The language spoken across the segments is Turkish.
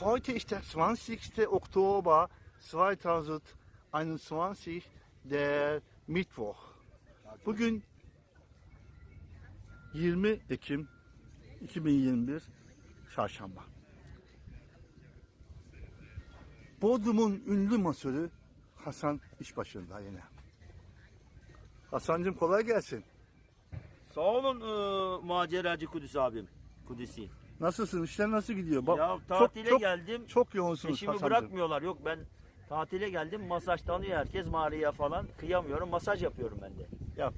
Heute ist der 20. Oktober 2021, der Mittwoch. Bugün 20 Ekim 2021 Çarşamba. Bodrum'un ünlü masörü Hasan iş başında yine. Hasan'cığım kolay gelsin. Sağ olun e, maceracı Kudüs abim. Kudüs'i. Nasılsın? İşler nasıl gidiyor? Bak, Ya çok- tatile çok, geldim. Çok yoğunsunuz Peşimi Hasan'cığım. bırakmıyorlar. Yok ben tatile geldim. Masaj tanıyor herkes. Mağaraya falan. Kıyamıyorum. Masaj yapıyorum ben de. Yap.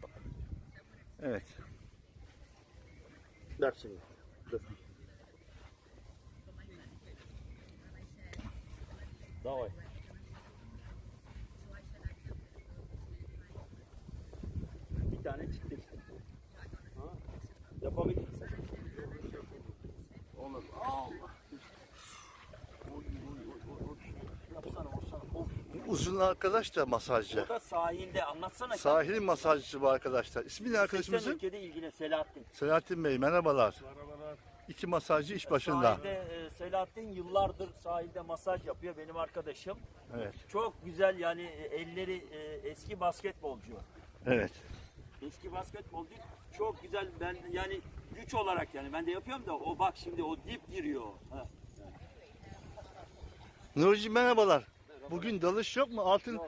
Evet. Bak şimdi. Dur. Davay. Bir tane çıktı işte. Ha? Olur. Allah. Oy, oy, oy, oy, oy. Yapsana, vursana. Of. Uzun arkadaş da masajcı. O da sahilde anlatsana. Sahil masajcısı bu arkadaşlar. İsmi ne 80 arkadaşımızın? ülkede ilgili Selahattin. Selahattin Bey merhabalar. İki masajcı iş başında. Sahilde e, Selahattin yıllardır sahilde masaj yapıyor benim arkadaşım. Evet. Çok güzel yani e, elleri e, eski basketbolcu. Evet. Eski basketbolcu çok güzel ben yani güç olarak yani ben de yapıyorum da o bak şimdi o dip giriyor. Ha. Nurci merhabalar. Bugün dalış yok mu? Altın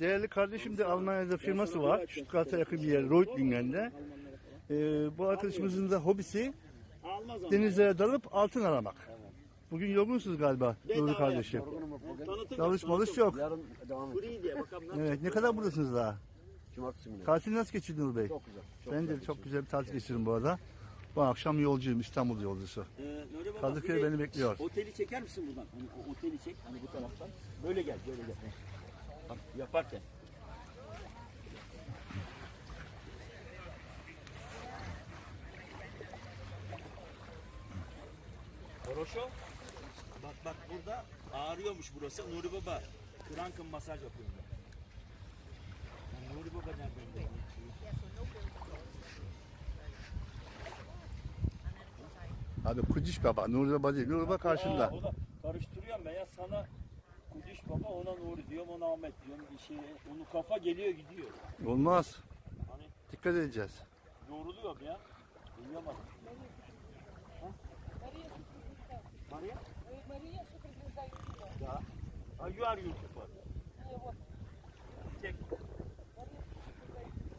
değerli kardeşim de Almanya'da firması var. Stuttgart'a yakın bir yer. Reutlинgen'de. Ee, bu arkadaşımızın da hobisi Almaz onu. denizlere dalıp altın aramak. Bugün yorgunsunuz galiba Nuri kardeşim. Tanıtım Dalış malış tanıtım. yok. Yarın devam edeceğiz. Free diye bakalım. nasıl Evet. Ne kadar buradasınız daha? Cumartesi günü. Tatil nasıl geçti Nur Bey? Çok güzel. Çok ben güzel de çok güzel bir tatil geçirdim bu arada. Bu akşam yolcuyum İstanbul yolcusu. Ee, Nuri Baba, Kadıköy bir de beni bekliyor. Oteli çeker misin buradan? Hani o oteli çek hani bu taraftan. Böyle gel, böyle gel. Bak, yaparken. Horoşo. Bak bak burada ağrıyormuş burası. Nuri Baba Kranken masaj yapıyor. burada. Yani Nuri Baba nereden geldi? Abi Kudiş Baba, Nuri Baba değil. Nuri Baba karşında. Aa, o da karıştırıyorum ben ya sana Kudiş Baba ona Nuri diyorum ona Ahmet diyorum bir şey onun kafa geliyor gidiyor. Olmaz. Hani Dikkat edeceğiz. yoruluyorum ya. Uyuyamadım. Ha? Maria? Мария, суперзвезда Ютуба. Ya. Ha, you are YouTuber. И вот. Çek.